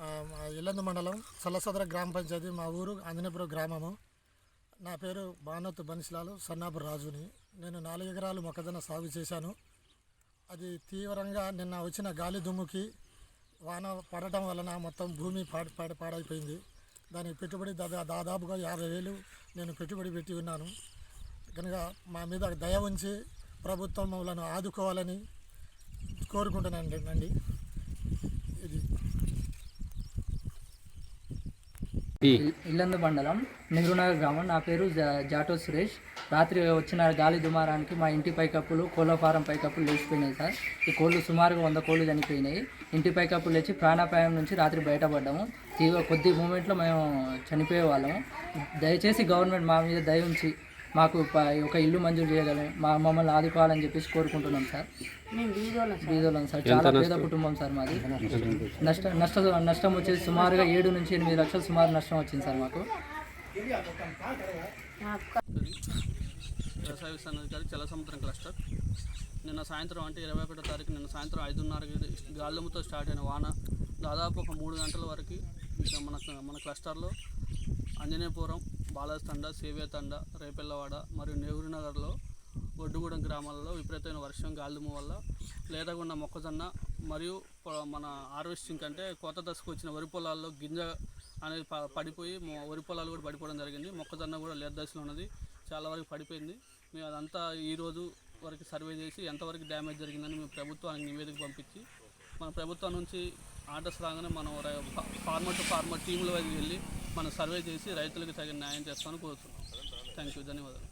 ఆ, మా ఇల్లందు మండలం సల్లసదర గ్రామ పంచాయతీ మా ఊరు ఆంజనేయపురం గ్రామము. నా పేరు బానోత్ బన్సిలాలు సన్నాపు రాజుని. నేను నాలుగు ఎకరాలు మొక్కజొన్న సాగు చేశాను. అది తీవ్రంగా నిన్న వచ్చిన గాలి దుమ్ముకి వాన పడటం వలన మొత్తం భూమి పాడి పాడి పాడైపోయింది. దానికి పెట్టుబడి దాదా దాదాపుగా యాభై వేలు నేను పెట్టుబడి పెట్టి ఉన్నాను. కనుక మా మీద దయ ఉంచి ప్రభుత్వం మమ్మల్ని ఆదుకోవాలని కోరుకుంటున్నాను అండి. ఇది ఇల్లందు మండలం నెహ్రూనగర్ గ్రామం. నా పేరు జా- జాటో సురేష్. రాత్రి వచ్చిన గాలి దుమారానికి మా ఇంటి పైకప్పులు కోళ్ళ ఫారం పైకప్పులు లేచిపోయినాయి సార్. ఈ కోళ్ళు సుమారుగా వంద కోళ్ళు చనిపోయినాయి. ఇంటి పైకప్పులు లేచి ప్రాణాపాయం నుంచి రాత్రి బయటపడ్డాము. తీవ్ర కొద్ది మూమెంట్లో మేము చనిపోయే వాళ్ళము. దయచేసి గవర్నమెంట్ మా మీద దయ ఉంచి మాకు ఒక ఇల్లు మంజూరు చేయగలం. మా మమ్మల్ని ఆదుకోవాలని చెప్పేసి కోరుకుంటున్నాం సార్. బీదోళం సార్. చాలా పేద కుటుంబం సార్ మాది. నష్ట? నష్ట నష్టం వచ్చేసి సుమారుగా ఏడు నుంచి ఎనిమిది లక్షలు సుమారు నష్టం వచ్చింది సార్ మాకు. వ్యవసాయ విస్తరణ చల సముద్రం క్లస్టర్ నిన్న సాయంత్రం అంటే ఇరవై ఒకటో తారీఖు నిన్న సాయంత్రం ఐదున్నరకి గాలిముతో స్టార్ట్ అయిన వాన. దాదాపు ఒక మూడు గంటల వరకు ఇక మన మన క్లస్టర్లో ఆంజనేయపురం బాలాజీ తండ సేవే తండ రేపెల్లవాడ మరియు నెహ్రూ నగర్లో ఒడ్డుగూడెం గ్రామాలలో విపరీతమైన వర్షం గాలిదుమ్ము వల్ల లేతగున్న మొక్కజొన్న మరియు మన హార్వెస్టింగ్ కంటే కొత్త దశకు వచ్చిన వరి పొలాల్లో గింజ అనేది పడిపోయి వరి పొలాలు కూడా పడిపోవడం జరిగింది. మొక్కజొన్న కూడా లేత దశలో ఉన్నది. చాలా వరకు పడిపోయింది. మేము అదంతా ఈరోజు వరకు సర్వే చేసి ఎంతవరకు డ్యామేజ్ జరిగిందని మేము ప్రభుత్వానికి నివేదిక పంపించి మన ప్రభుత్వం నుంచి ఆర్డర్స్ రాగానే మనం ఫార్మర్ టు ఫార్మర్ టీముల వైపు వెళ్ళి మనం సర్వే చేసి రైతులకు తగిన న్యాయం చేస్తామని కోరుతున్నాం. థ్యాంక్ యూ ధన్యవాదాలు.